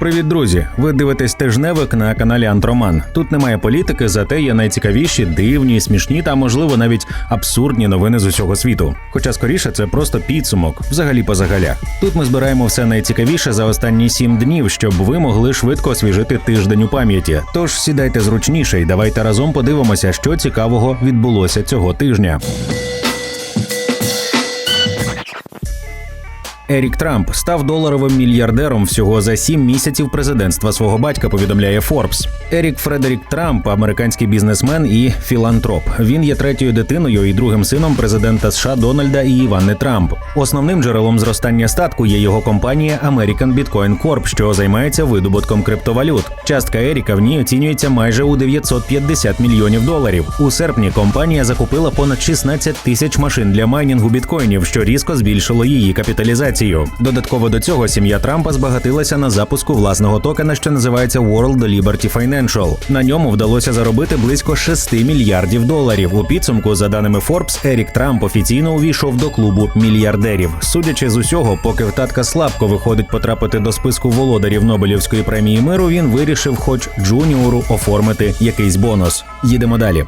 Привіт, друзі! Ви дивитесь тижневик на каналі Антроман. Тут немає політики, зате є найцікавіші, дивні, смішні та, можливо, навіть абсурдні новини з усього світу. Хоча скоріше це просто підсумок, взагалі по загалях. Тут ми збираємо все найцікавіше за останні сім днів, щоб ви могли швидко освіжити тиждень у пам'яті. Тож сідайте зручніше і давайте разом подивимося, що цікавого відбулося цього тижня. Ерік Трамп став доларовим мільярдером всього за сім місяців президентства свого батька. Повідомляє Форбс. Ерік Фредерік Трамп, американський бізнесмен і філантроп. Він є третьою дитиною і другим сином президента США Дональда і Іванни Трамп. Основним джерелом зростання статку є його компанія American Bitcoin Corp, що займається видобутком криптовалют. Частка Еріка в ній оцінюється майже у 950 мільйонів доларів. У серпні компанія закупила понад 16 тисяч машин для майнінгу біткоїнів, що різко збільшило її капіталізацію. Додатково до цього сім'я Трампа збагатилася на запуску власного токена, що називається World Liberty Financial. На ньому вдалося заробити близько 6 мільярдів доларів. У підсумку, за даними Forbes, Ерік Трамп офіційно увійшов до клубу мільярдерів. Судячи з усього, поки в татка слабко виходить потрапити до списку володарів Нобелівської премії миру, він вирішив, хоч джуніору, оформити якийсь бонус. Їдемо далі.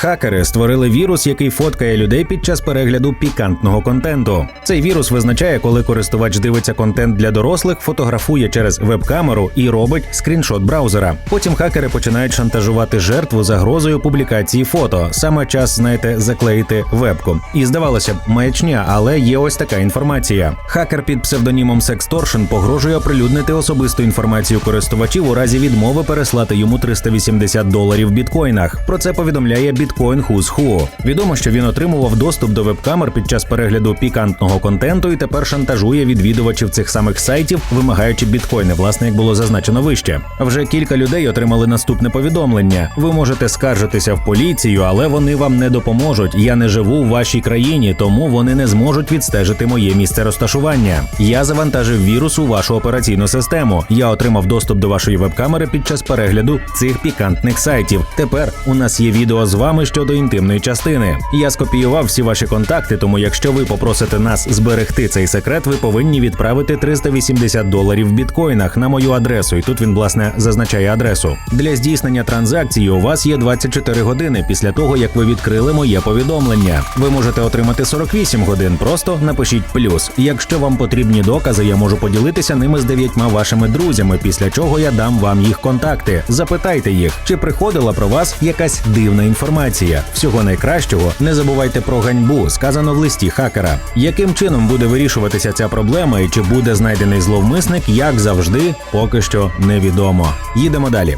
Хакери створили вірус, який фоткає людей під час перегляду пікантного контенту. Цей вірус визначає, коли користувач дивиться контент для дорослих, фотографує через веб-камеру і робить скріншот браузера. Потім хакери починають шантажувати жертву загрозою публікації фото. Саме час, знаєте, заклеїти вебку. І здавалося б, маячня, але є ось така інформація. Хакер під псевдонімом Sextortion погрожує оприлюднити особисту інформацію користувачів у разі відмови переслати йому 380 доларів в біткоїнах. Про це повідомляє Bitcoin Who's Who. Відомо, що він отримував доступ до веб-камер під час перегляду пікантного контенту і тепер шантажує відвідувачів цих самих сайтів, вимагаючи біткоїни, власне, як було зазначено вище. Вже кілька людей отримали наступне повідомлення. Ви можете скаржитися в поліцію, але вони вам не допоможуть. Я не живу в вашій країні, тому вони не зможуть відстежити моє місце розташування. Я завантажив вірус у вашу операційну систему. Я отримав доступ до вашої веб-камери під час перегляду цих пікантних сайтів. Тепер у нас є відео з вами щодо інтимної частини. Я скопіював всі ваші контакти, тому якщо ви попросите нас зберегти цей секрет, ви повинні відправити 380 доларів в біткоїнах на мою адресу. І тут він власне зазначає адресу. Для здійснення транзакції у вас є 24 години після того, як ви відкрили моє повідомлення. Ви можете отримати 48 годин. Просто напишіть плюс. Якщо вам потрібні докази, я можу поділитися ними з дев'ятьма вашими друзями. Після чого я дам вам їх контакти. Запитайте їх, чи приходила про вас якась дивна інформація. Всього найкращого не забувайте про ганьбу, сказано в листі хакера. Яким чином буде вирішуватися ця проблема і чи буде знайдений зловмисник, як завжди, поки що невідомо. Їдемо далі.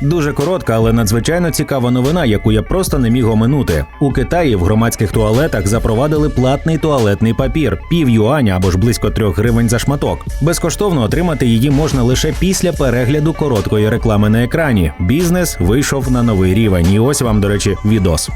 Дуже коротка, але надзвичайно цікава новина, яку я просто не міг оминути. У Китаї в громадських туалетах запровадили платний туалетний папір пів юаня або ж близько трьох гривень за шматок. Безкоштовно отримати її можна лише після перегляду короткої реклами на екрані. Бізнес вийшов на новий рівень. І ось вам, до речі, відос.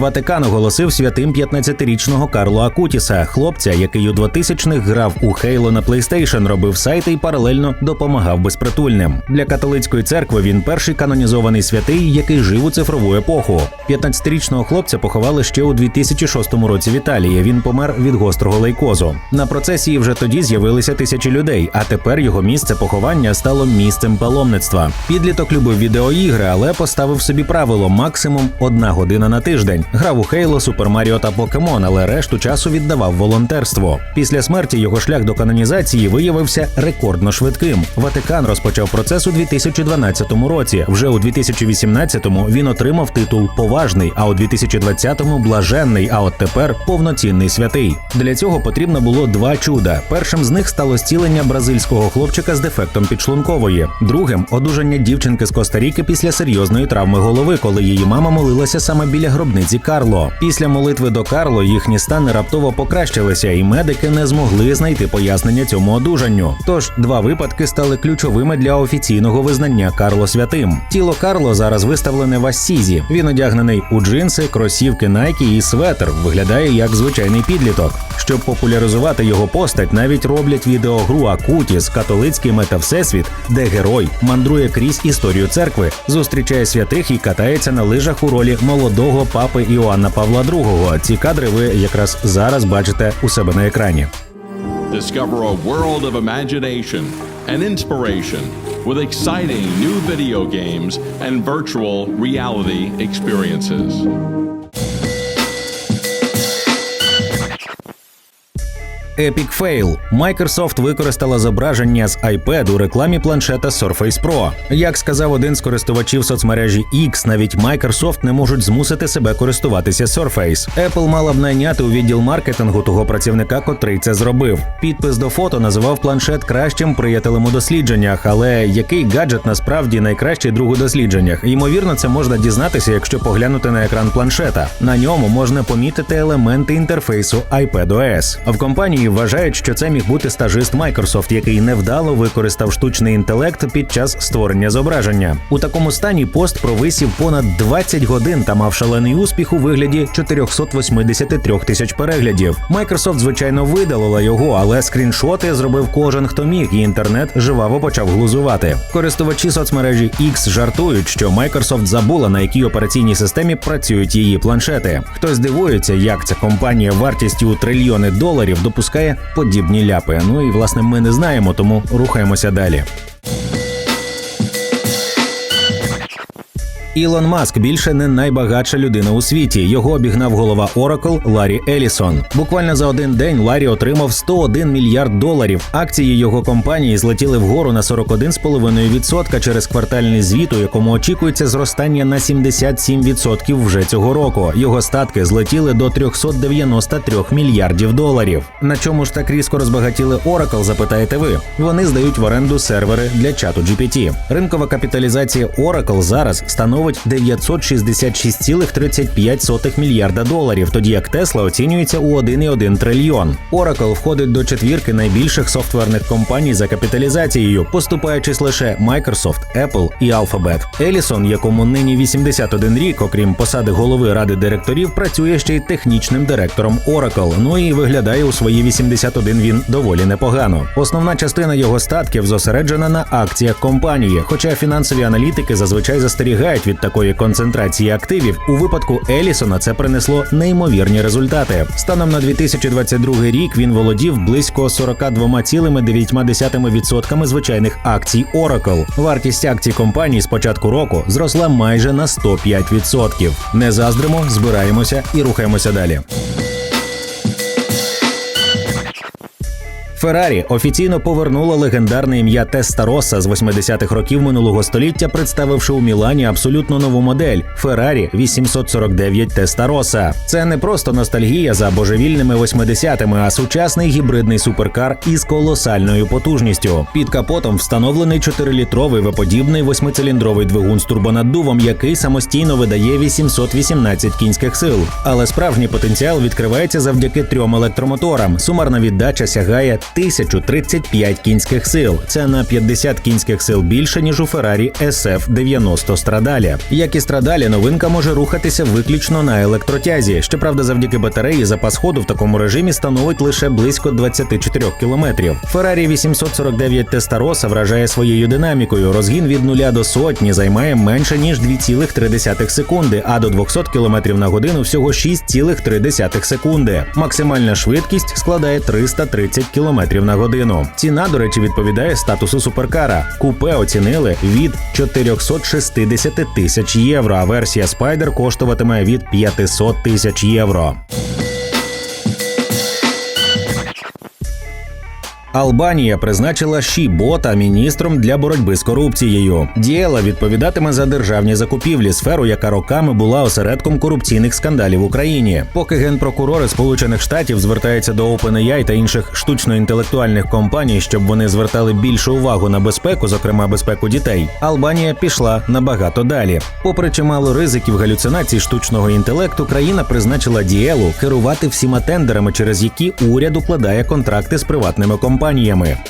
Ватикан оголосив святим 15-річного Карло Акутіса, хлопця, який у 2000-х грав у Хейло на PlayStation, робив сайти і паралельно допомагав безпритульним. Для католицької церкви він перший канонізований святий, який жив у цифрову епоху. 15-річного хлопця поховали ще у 2006 році в Італії. Він помер від гострого лейкозу. На процесії вже тоді з'явилися тисячі людей, а тепер його місце поховання стало місцем паломництва. Підліток любив відеоігри, але поставив собі правило максимум одна година на тиждень. Грав у Хейло, Супер Маріо та Покемон, але решту часу віддавав волонтерство. Після смерті його шлях до канонізації виявився рекордно швидким. Ватикан розпочав процес у 2012 році. Вже у 2018-му він отримав титул поважний, а у 2020-му блаженний. А от тепер повноцінний святий. Для цього потрібно було два чуда. Першим з них стало зцілення бразильського хлопчика з дефектом підшлункової. Другим одужання дівчинки з Коста-Ріки після серйозної травми голови, коли її мама молилася саме біля гробниці Карло. Після молитви до Карло їхні стани раптово покращилися, і медики не змогли знайти пояснення цьому одужанню. Тож два випадки стали ключовими для офіційного визнання Карло святим. Тіло Карло зараз виставлене в Ассізі. Він одягнений у джинси, кросівки Nike і светр. Виглядає як звичайний підліток. Щоб популяризувати його постать, навіть роблять відеогру Акутіс, католицький метавсесвіт, де герой мандрує крізь історію церкви, зустрічає святих і катається на лижах у ролі молодого папи Іоанна Павла II. Ці кадри ви якраз зараз бачите у себе на екрані. Discover a world of imagination and inspiration with exciting new video games and virtual reality experiences. Epic Fail. Microsoft використала зображення з iPad у рекламі планшета Surface Pro. Як сказав один з користувачів соцмережі X, навіть Microsoft не можуть змусити себе користуватися Surface. Apple мала б найняти у відділ маркетингу того працівника, котрий це зробив. Підпис до фото називав планшет кращим приятелем у дослідженнях, але який гаджет насправді найкращий друг у дослідженнях? Ймовірно, це можна дізнатися, якщо поглянути на екран планшета. На ньому можна помітити елементи інтерфейсу iPadOS. В компанії вважають, що це міг бути стажист Microsoft, який невдало використав штучний інтелект під час створення зображення. У такому стані пост провисів понад 20 годин та мав шалений успіх у вигляді 483 тисяч переглядів. Microsoft, звичайно, видалила його, але скріншоти зробив кожен, хто міг, і інтернет жваво почав глузувати. Користувачі соцмережі X жартують, що Microsoft забула на якій операційній системі працюють її планшети. Хтось дивується, як ця компанія вартістю у трильйони доларів допускає подібні ляпи. Ну і власне ми не знаємо, тому рухаємося далі. Ілон Маск більше не найбагатша людина у світі. Його обігнав голова Oracle Ларі Елісон. Буквально за один день Ларі отримав 101 мільярд доларів. Акції його компанії злетіли вгору на 41,5% через квартальний звіт, у якому очікується зростання на 77% вже цього року. Його статки злетіли до 393 мільярдів доларів. На чому ж так різко розбагатіли Oracle, запитаєте ви? Вони здають в оренду сервери для чату GPT. Ринкова капіталізація Oracle зараз становить 966,35 мільярда доларів, тоді як Tesla оцінюється у 1,1 трильйон. Oracle входить до четвірки найбільших софтверних компаній за капіталізацією, поступаючись лише Microsoft, Apple і Alphabet. Елісон, якому нині 81 рік, окрім посади голови ради директорів, працює ще й технічним директором Oracle. Ну і виглядає у свої 81 він доволі непогано. Основна частина його статків зосереджена на акціях компанії, хоча фінансові аналітики зазвичай застерігають від такої концентрації активів, у випадку Елісона це принесло неймовірні результати. Станом на 2022 рік він володів близько 42,9% звичайних акцій Oracle. Вартість акцій компанії з початку року зросла майже на 105%. Не заздримо, збираємося і рухаємося далі. Феррарі офіційно повернула легендарне ім'я Тестароса з 80-х років минулого століття, представивши у Мілані абсолютно нову модель Феррарі 849 Тестароса. Це не просто ностальгія за божевільними 80-ми, а сучасний гібридний суперкар із колосальною потужністю. Під капотом встановлений 4-літровий виподібний восьмициліндровий двигун з турбонаддувом, який самостійно видає 818 кінських сил. Але справжній потенціал відкривається завдяки трьом електромоторам. Сумарна віддача сягає 1035 кінських сил. Це на 50 кінських сил більше ніж у Феррарі SF 90 Страдалі. Як і Страдалі, новинка може рухатися виключно на електротязі. Щоправда, завдяки батареї запас ходу в такому режимі становить лише близько 24 кілометрів. Феррарі 849 Тестароса вражає своєю динамікою. Розгін від нуля до сотні займає менше ніж 2,3 секунди, а до 200 км на годину всього 6,3 секунди. Максимальна швидкість складає 330 км на годину. Ціна, до речі, відповідає статусу суперкара. Купе оцінили від 460 тисяч євро. А версія Spider коштуватиме від 500 тисяч євро. Албанія призначила Шібота міністром для боротьби з корупцією. Дієла відповідатиме за державні закупівлі, сферу, яка роками була осередком корупційних скандалів в Україні. Поки генпрокурори Сполучених Штатів звертаються до OpenAI та інших штучно-інтелектуальних компаній, щоб вони звертали більшу увагу на безпеку, зокрема безпеку дітей. Албанія пішла набагато далі. Попри чимало ризиків галюцинацій штучного інтелекту, країна призначила дієлу керувати всіма тендерами, через які уряд укладає контракти з приватними компаніями.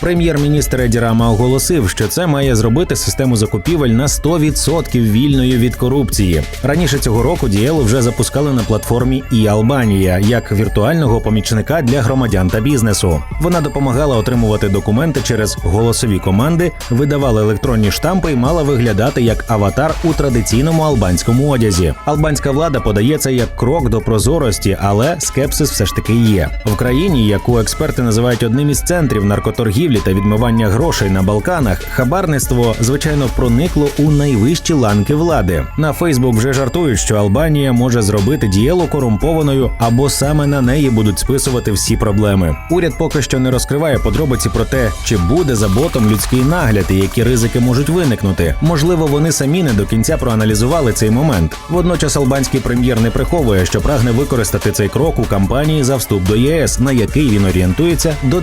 Прем'єр-міністр Еді Рама оголосив, що це має зробити систему закупівель на 100% вільною від корупції. Раніше цього року дієлу вже запускали на платформі і Албанія як віртуального помічника для громадян та бізнесу. Вона допомагала отримувати документи через голосові команди, видавала електронні штампи і мала виглядати як аватар у традиційному албанському одязі. Албанська влада подає це як крок до прозорості, але скепсис все ж таки є. В країні, яку експерти називають одним із центрів наркоторгівлі та відмивання грошей на Балканах, хабарництво звичайно проникло у найвищі ланки влади. На Фейсбук вже жартують, що Албанія може зробити дієло корумпованою, або саме на неї будуть списувати всі проблеми. Уряд поки що не розкриває подробиці про те, чи буде за ботом людський нагляд і які ризики можуть виникнути. Можливо, вони самі не до кінця проаналізували цей момент. Водночас албанський прем'єр не приховує, що прагне використати цей крок у кампанії за вступ до ЄС, на який він орієнтується до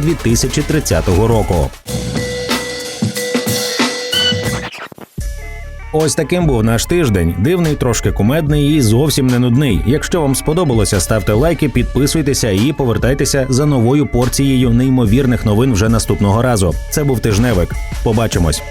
2030 року. Ось таким був наш тиждень. Дивний, трошки кумедний і зовсім не нудний. Якщо вам сподобалося, ставте лайки, підписуйтеся і повертайтеся за новою порцією неймовірних новин вже наступного разу. Це був тижневик. Побачимось.